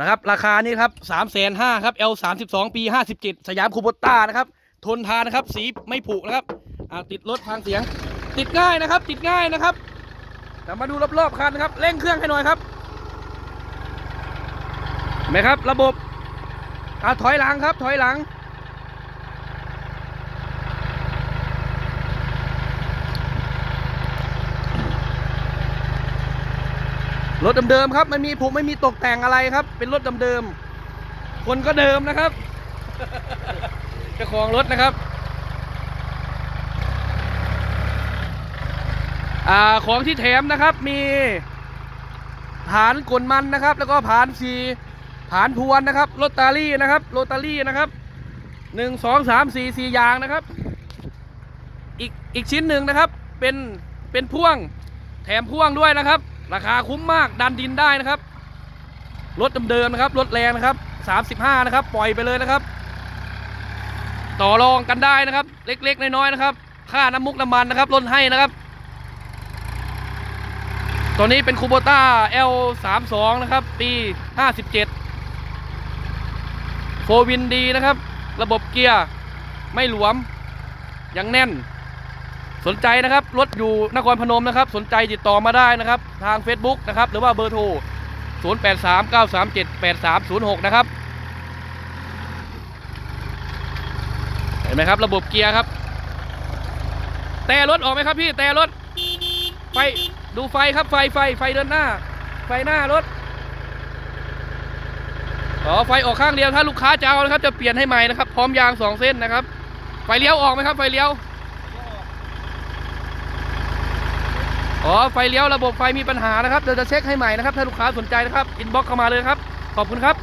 นะครับ ราคานี่ครับสามแสนห้าครับ L สามสิบสองปีห้าสิบเจ็ดสยามคูโบต้านะครับ ทนทานนะครับ สีไม่ผุนะครับติดรถทางเสียง ติดง่ายนะครับ ติดง่ายนะครับแต่มาดูรอบๆคันนะครับ เร่งเครื่องให้หน่อยครับไหมครับ ระบบอ่าถอยหลังครับ ถอยหลัง รถเดิมๆครับไม่มีผุไม่มีตกแต่งอะไรครับ เป็นรถเดิมๆคนก็เดิมนะครับเจ้าของรถนะครับอของที่แถมนะครับมีฐานกลมันนะครับ แล้วก็ผานสีฐานพวนนะครับลอตเตอรี่นะครับโรตารี่นะครับหนึ่งสองสามสี่สี่อย่างนะครับ อีกอีกชิ้นหนึ่งนะครับเป็นเป็นพ่วงแถมพ่วงด้วยนะครับ ราคาคุ้มมากดันดินได้นะครับ รถเดิมๆนะครับ รถแรงนะครับ 35 นะครับ ปล่อยไปเลยนะครับ ต่อรองกันได้นะครับ เล็กๆน้อยๆนะครับ ค่าน้ำมุกน้ำมันนะครับลดให้นะครับ ตัวนี้เป็นคูโบต้า L32 นะครับ ปี 57โฟวินดีนะครับ ระบบเกียร์ ไม่หลวม ยังแน่น สนใจนะครับรถอยู่นครพนมนะครับ สนใจติดต่อมาได้นะครับ ทาง Facebook นะครับ หรือว่าเบอร์โทร 0839378306 นะครับ เห็นไหมครับ ระบบเกียร์ครับ แต่รถออกไหมครับพี่ แต่รถ ไฟ ดูไฟครับไฟไฟไฟเดินหน้า ไฟหน้ารถอ๋อไฟออกข้างเดียวถ้าลูกค้าจะเอานะครับ จะเปลี่ยนให้ใหม่นะครับ พร้อมยางสองเส้นนะครับ ไฟเลี้ยวออกไหมครับ ไฟเลี้ยว อ๋อไฟเลี้ยวระบบไฟมีปัญหานะครับเดี๋ยวจะเช็คให้ใหม่นะครับถ้าลูกค้าสนใจนะครับอินบ็อกเข้ามาเลยครับขอบคุณครับ